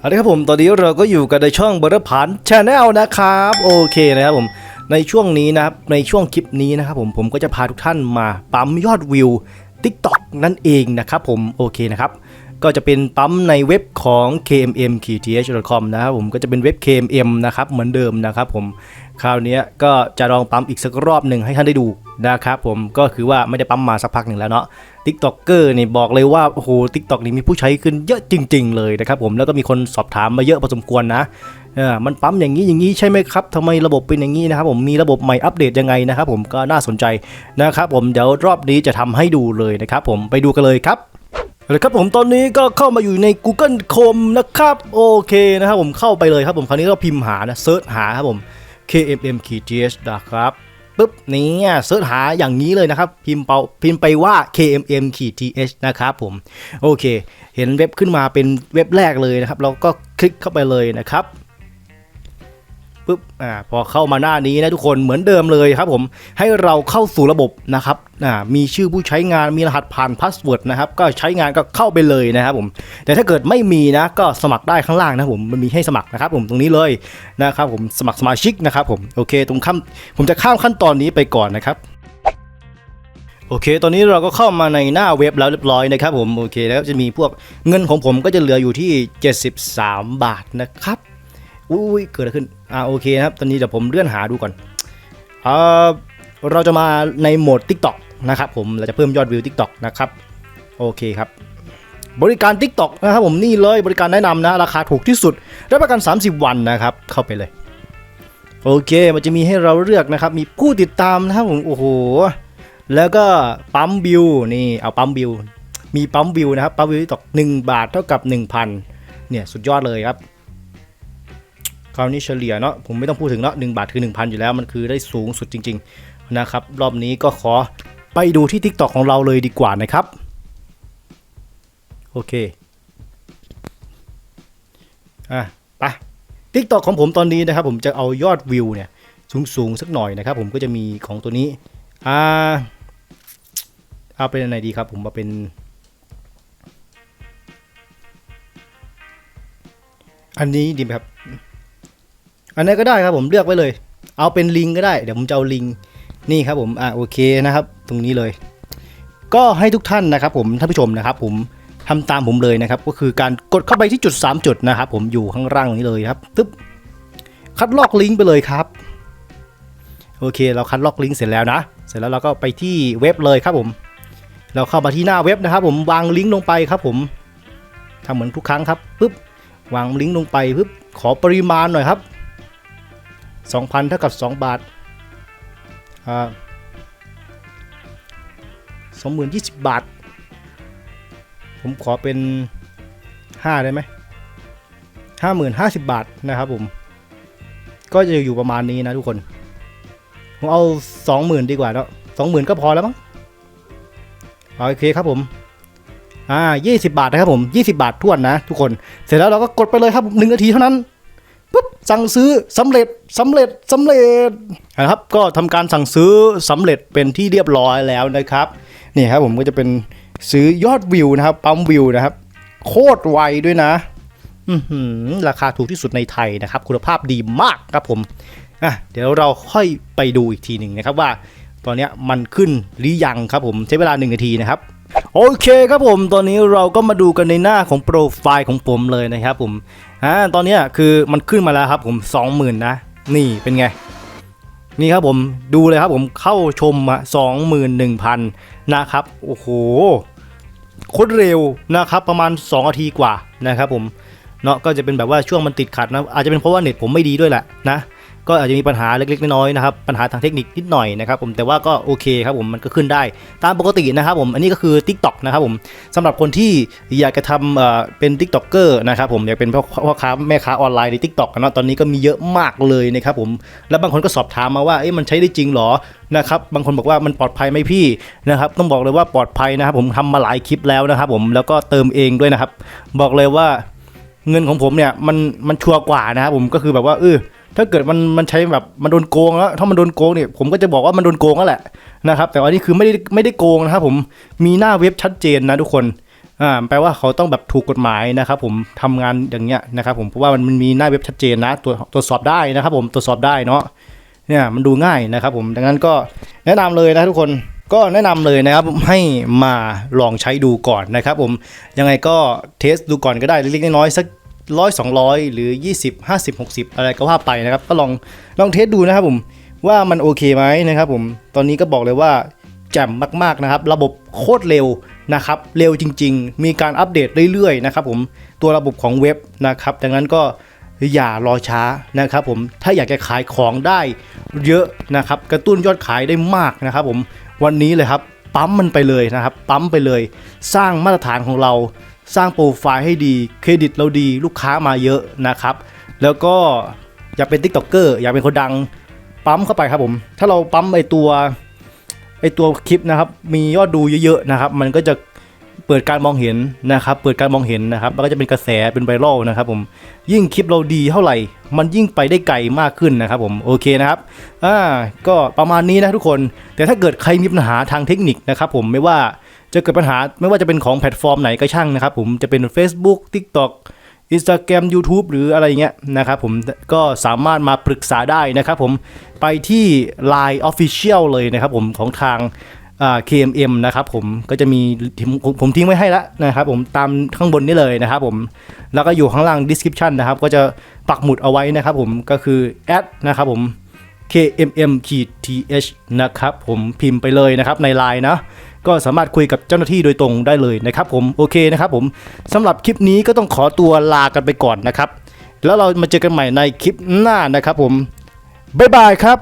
เอาละครับผม ตอนนี้เราก็อยู่กันในช่องบร์พันชาแนลนะครับ โอเคนะครับผม ในช่วงนี้นะครับ ในช่วงคลิปนี้นะครับผม ผมก็จะพาทุกท่านมาปั๊มยอดวิว TikTok นั่นเองนะครับผม โอเคนะครับ ก็จะเป็นปั๊มในเว็บของ kmm-th.com นะครับผม ก็จะเป็นเว็บ KMM นะครับ เหมือนเดิมนะครับผม คราวนี้ก็จะลองปั๊มอีกสักรอบหนึ่งให้ท่านได้ดู นะครับผมก็คือว่าไม่ได้ปั๊มมาสักพักหนึ่งแล้วเนาะทิกตอกเกอร์นี่บอกเลยว่าโอ้โหทิกตอกนี่มีผู้ใช้ขึ้นเยอะจริง ๆ เลยนะครับผมแล้วก็มีคนสอบถามมาเยอะพอสมควรนะเออมันปั๊มอย่างนี้อย่างนี้ใช่ไหมครับทำไมระบบเป็นอย่างนี้นะครับผมมีระบบใหม่อัปเดตยังไงนะครับผมก็น่าสนใจนะครับผมเดี๋ยวรอบนี้จะทำให้ดูเลยนะครับผมไปดูกันเลยครับเอาละครับผมตอนนี้ก็เข้ามาอยู่ใน Google Chrome นะครับโอเคนะครับผมเข้าไปเลยครับผมคราวนี้ก็พิมพ์หานะเซิร์ชหาครับผม KMM KGS นะครับ ปุ๊บเนี่ยเสิร์ชหาอย่างนี้เลยนะครับ พิมพ์เปาพิมพ์ไปว่า KMM TH นะครับผม โอเค เห็นเว็บขึ้นมาเป็นเว็บแรกเลยนะครับ เราก็คลิกเข้าไปเลยนะครับ ปุ๊บอ่าพอเข้ามาหน้านี้นะทุกคนเหมือนเดิมเลยครับผมให้เราเข้าสู่ระบบนะครับอ่ามีชื่อผู้ใช้งานมีรหัสผ่านพาสเวิร์ดนะครับก็ใช้งานก็เข้าไปเลยนะครับผมแต่ถ้าเกิดไม่มีนะก็สมัครได้ข้างล่างนะผมมันมีให้สมัครนะครับผมตรงนี้เลยนะครับผมสมัครสมาชิกนะครับผมโอเค ตรงข้ามผมจะข้ามขั้นตอนนี้ไปก่อนนะครับโอเค ตอนนี้เราก็เข้ามาในหน้าเว็บแล้วเรียบร้อยนะครับผม โอเค แล้วจะมีพวกเงินของผมก็จะเหลืออยู่ที่ 73 บาทนะครับ อุ้ย เกิดอะไรขึ้น อ่าโอเคนะครับ ตอนนี้เดี๋ยวผมเลื่อนหาดูก่อนเอ่อเราจะมาในโหมด TikTok นะครับผม เราจะเพิ่มยอดวิว TikTok นะครับ โอเคครับ บริการ TikTok นะครับผมนี่เลยบริการแนะนำนะ ราคาถูกที่สุดรับประกัน 30 วันนะครับ เข้าไปเลย โอเค มันจะมีให้เราเลือกนะครับ มีผู้ติดตามนะครับผม โอ้โห แล้วก็ปั๊มบิวนี่ เอาปั๊มบิว มีปั๊มบิวนะครับ ปั๊มบิวตก1บาทเท่ากับ 1,000เนี่ย สุดยอดเลยครับ คราวนี้เฉลี่ยเนาะผมไม่ต้องพูดถึงเนาะ1บาทคือ 1,000 อยู่แล้วมันคือได้สูงสุดจริง ๆ นะครับ รอบนี้ก็ขอไปดูที่ TikTok ของเราเลยดีกว่านะครับ โอเคอะไป TikTok ของผมตอนนี้นะครับ ผมจะเอายอดวิวเนี่ยสูงๆสักหน่อยนะครับ ผมก็จะมีของตัวนี้อ่าเอาเป็นอะไรดีครับ ผมมาเป็นอันนี้ดีไหมครับ อันนี้ก็ได้ครับผมเลือกไว้เลย เอาเป็นลิงก็ได้เดี๋ยวผมจะเอาลิงนี่ครับผมอ่าโอเคนะครับ ตรงนี้เลย ก็ให้ทุกท่านนะครับผมท่านผู้ชมนะครับ ผมทำตามผมเลยนะครับ ก็คือการกดเข้าไปที่จุด 3 จุดนะครับ ผมอยู่ข้างล่างตรงนี้เลยครับตึ๊บคัดลอกลิงก์ไปเลยครับโอเค เราคัดลอกลิงก์เสร็จแล้วนะ เสร็จแล้วเราก็ไปที่เว็บเลยครับผม เราเข้ามาที่หน้าเว็บนะครับ ผมวางลิงก์ลงไปครับ ผมทำเหมือนทุกครั้งครับปุ๊บวางลิงก์ลงไปปุ๊บขอปริมาณหน่อยครับ 2,000 เท่ากับ 2 บาทอ่าสองหมื่นยี่สิบบาท ผมขอเป็น 5 ได้ไหมห้าหมื่นห้าสิบบาทนะครับผม ก็จะอยู่ประมาณนี้นะทุกคน ผมเอาสองหมื่นดีกว่าแล้วสองหมื่นก็พอแล้วมั้งโอเคครับผมอ่ายี่สิบาทนะครับผมยี่สิบาททวนนะทุกคน เสร็จแล้วเราก็กดไปเลยครับหนึ่งนาทีเท่านั้น ปุ๊บสั่งซื้อสำเร็จสำเร็จสำเร็จนะครับก็ทำการสั่งซื้อสำเร็จเป็นที่เรียบร้อยแล้วนะครับนี่ครับผมก็จะเป็นซื้อยอดวิวนะครับปั๊มวิวนะครับ โคตรไวด้วยนะราคาถูกที่สุดในไทยนะครับ คุณภาพดีมากครับผมอะเดี๋ยวเราค่อยไปดูอีกทีหนึ่งนะครับว่า ตอนนี้มันขึ้นหรือยังครับผมใช้เวลา 1 นาทีนะครับ โอเคครับผมตอนนี้เราก็มาดูกันในหน้าของโปรไฟล์ของผมเลยนะครับผมอ่าตอนนี้คือมันขึ้นมาแล้วครับผม20,000นะนี่เป็นไง นี่ครับผมดูเลยครับผมเข้าชมมา21,000 นะครับ โอ้โหโคตรเร็วนะครับประมาณ2นาทีกว่านะครับผมเนาะก็จะเป็นแบบว่าช่วงมันติดขัดนะอาจจะเป็นเพราะว่าเน็ตผมไม่ดีด้วยแหละนะ ก็อาจจะมีปัญหาเล็กๆน้อยๆนะครับปัญหาทางเทคนิคนิดหน่อยนะครับผมแต่ว่าก็โอเคครับผมมันก็ขึ้นได้ตามปกตินะครับผมอันนี้ก็คือ Tik t o อกนะครับผมสำหรับคนที่อยากจะทำเอ่อเป็น t ิ k t o k เกอร์นะครับผมอยากเป็นพ่อค้าแม่ค้าออนไลน์ใน Tik t o อกนะตอนนี้ก็มีเยอะมากเลยนะครับผมแล้วบางคนก็สอบถามมาว่าเอ๊ะมันใช้ได้จริงหรอนะครับบางคนบอกว่ามันปลอดภัยไหมพี่นะครับต้องบอกเลยว่าปลอดภัยนะครับผมทำมาหลายคลิปแล้วนะครับผมแล้วก็เติมเองด้วยนะครับ บอกเลยว่าเงินของผมเนี่ยมันมันชัวร์กว่านะครับผมก็คือแบบว่าเออ ถ้าเกิดมันมันใช้แบบมันโดนโกงแล้วถ้ามันโดนโกงเนี่ยผมก็จะบอกว่ามันโดนโกงแล้วแหละนะครับ แต่ว่านี่คือไม่ได้ไม่ได้โกงนะครับผมมีหน้าเว็บชัดเจนนะทุกคนอ่าแปลว่าเขาต้องแบบถูกกฎหมายนะครับ ผมทำงานอย่างเงี้ยนะครับ ผมเพราะว่ามันมีหน้าเว็บชัดเจนนะตรวจตรวจสอบได้นะครับ ผมตรวจสอบได้เนาะเนี่ยมันดูง่ายนะครับ ผมดังนั้นก็แนะนำเลยนะทุกคนก็แนะนำเลยนะครับให้มาลองใช้ดูก่อนนะครับ ผมยังไงก็เทสดูก่อนก็ได้เล็กๆน้อยๆสัก ร้อยสองร้อยหรือ 20 50 60 อะไรก็ว่าไปนะครับ ก็ลองลองเทสดูนะครับผมว่ามันโอเคไหมนะครับผมตอนนี้ก็บอกเลยว่าแจ่มมากๆนะครับ ระบบโคตรเร็วนะครับ เร็วจริง ๆ มีการอัปเดตเรื่อยๆนะครับผมตัวระบบของเว็บนะครับ ดังนั้นก็อย่ารอช้านะครับผมถ้าอยากจะขายของได้เยอะนะครับ กระตุ้นยอดขายได้มากนะครับผมวันนี้เลยครับปั๊มมันไปเลยนะครับ ปั๊มไปเลย สร้างมาตรฐานของเรา สร้างโปรไฟล์ให้ดี เครดิตเราดีลูกค้ามาเยอะนะครับ แล้วก็อยากเป็น t ิ k t o k เกอร์อยากเป็นคนดังปั๊มเข้าไปครับผม ถ้าเราปั๊มไอตัวไอตัวคลิปนะครับ มียอดดูเยอะๆนะครับ มันก็จะเปิดการมองเห็นนะครับ เปิดการมองเห็นนะครับแล้วก็จะเป็นกระแสเป็นไวรัลนะครับผม ยิ่งคลิปเราดีเท่าไหร่ มันยิ่งไปได้ไกลมากขึ้นนะครับผม โอเคนะครับ อ่า ก็ประมาณนี้นะทุกคน แต่ถ้าเกิดใครมีปัญหาทางเทคนิคนะครับผม ไม่ว่า จะเกิดปัญหาไม่ว่าจะเป็นของแพลตฟอร์มไหนก็ช่างนะครับผมจะเป็น Facebook TikTok Instagram YouTube หรืออะไรเงี้ยนะครับผมก็สามารถมาปรึกษาได้นะครับผมไปที่ Line Official เลยนะครับผมของทางอ่า KMM นะครับผมก็จะมีผมทิ้งไว้ให้แล้วนะครับผมตามข้างบนนี้เลยนะครับผมแล้วก็อยู่ข้างล่าง description นะครับก็จะปักหมุดเอาไว้นะครับผมก็คือ add นะครับผม KMM TH นะครับผมพิมพ์ไปเลยนะครับใน Line นะก็สามารถคุยกับเจ้าหน้าที่โดยตรงได้เลยนะครับผมโอเคนะครับผมสำหรับคลิปนี้ก็ต้องขอตัวลากันไปก่อนนะครับ แล้วเรามาเจอกันใหม่ในคลิปหน้านะครับผมบ๊ายบายครับ